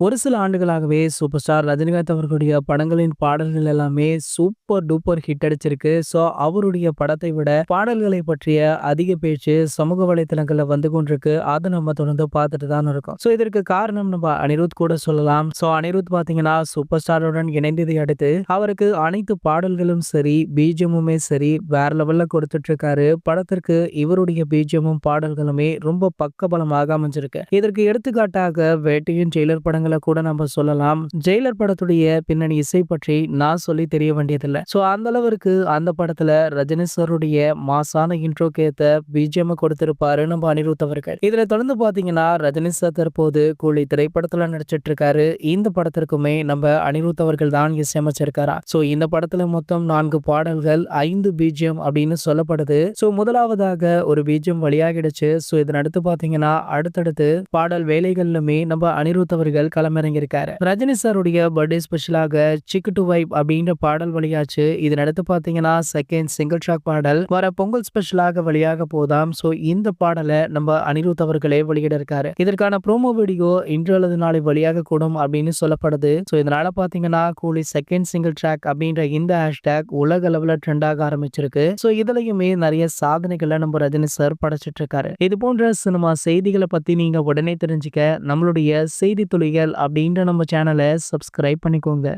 ஒரு சில ஆண்டுகளாகவே சூப்பர் ஸ்டார் ரஜினிகாந்த் அவர்களுடைய படங்களின் பாடல்கள் எல்லாமே சூப்பர் டூப்பர் ஹிட் அடிச்சிருக்கு. ஸோ அவருடைய படத்தை விட பாடல்களை பற்றிய அதிக பேச்சு சமூக வலைத்தளங்களில் வந்து கொண்டிருக்கு. அதை நம்ம தொடர்ந்து பார்த்துட்டு தான் இருக்கோம். ஸோ இதற்கு காரணம் நம்ம அனிருத் கூட சொல்லலாம். ஸோ அனிருத் பார்த்தீங்கன்னா சூப்பர் ஸ்டாருடன் இணைந்ததை அடுத்து அவருக்கு அனைத்து பாடல்களும் சரி, பிஜிஎம்முமே சரி வேற லெவல்ல கொடுத்துட்டு இருக்காரு. படத்திற்கு இவருடைய பிஜிஎம்மும் பாடல்களுமே ரொம்ப பக்கபலமாக அமைஞ்சிருக்கு. இதற்கு எடுத்துக்காட்டாக வேட்டையின் ஜெயிலர் படங்கள் கூட நம்ம சொல்லலாம். ஜெயிலர் படத்துடைய பின்னணி இசை பற்றி நான் சொல்லி தெரிய வேண்டியதில்லை ஸோ அந்த அளவிற்கு அந்த படத்துல ரஜினி சாருடைய மாசான இன்ட்ரோக்கு ஏத்த பிஜிஎம் கொடுத்திருப்பாரு நம்ம அனிருத் அவர்கள். இதுல தொடர்ந்து பார்த்தீங்கன்னா ரஜினி சார் தற்போது கூலி திரைப்படத்துல நடிச்சிட்டு இருக்காரு. இந்த படத்திற்குமே நம்ம அனிருத் அவர்கள் தான் இசையமைச்சிருக்காரா. ஸோ இந்த படத்துல மொத்தம் நான்கு பாடல்கள், ஐந்து பிஜிஎம் அப்படின்னு சொல்லப்படுது. ஸோ முதலாவதாக ஒரு பிஜிஎம் வழியாகிடுச்சு ஸோ இதன் அடுத்து பார்த்தீங்கன்னா அடுத்தடுத்து பாடல் வேலைகள்லுமே நம்ம அனிருத் அவர்கள் களமிறங்கியிருக்காரு. ரஜினி சாருடைய பர்த்டே ஸ்பெஷலாக சிக்கு டு வைப் அப்படின்ற பாடல் வழியாச்சு இதன் அடுத்து பார்த்தீங்கன்னா செகண்ட் சிங்கிள் ட்ராக் பாடல் வர பொங்கல் ஸ்பெஷலாக வழியாக போதாம். ஸோ இந்த பாடலை நம்ம அனிருத் அவர்களே வெளியிட இருக்காரு. இதற்கான ப்ரோமோ வீடியோ இன்று அல்லது நாளை வழியாக கூடும் அப்படின்னு சொல்லப்படுது. ஸோ இதனால பார்த்தீங்கன்னா கூலி செகண்ட் சிங்கிள் ட்ராக் அப்படின்ற இந்த ஹேஷ்டேக் உலக அளவுல ட்ரெண்ட் ஆக ஆரம்பிச்சிருக்கு. ஸோ இதுலயுமே நிறைய சாதனைகளை நம்ம ரஜினி சார் படைச்சிட்டு இருக்காரு. இது போன்ற சினிமா செய்திகளை பத்தி நீங்க உடனே தெரிஞ்சுக்க நம்மளுடைய செய்தி துளிகள் அப்படின்ற நம்ம சேனலை சப்ஸ்கிரைப் பண்ணிக்கோங்க.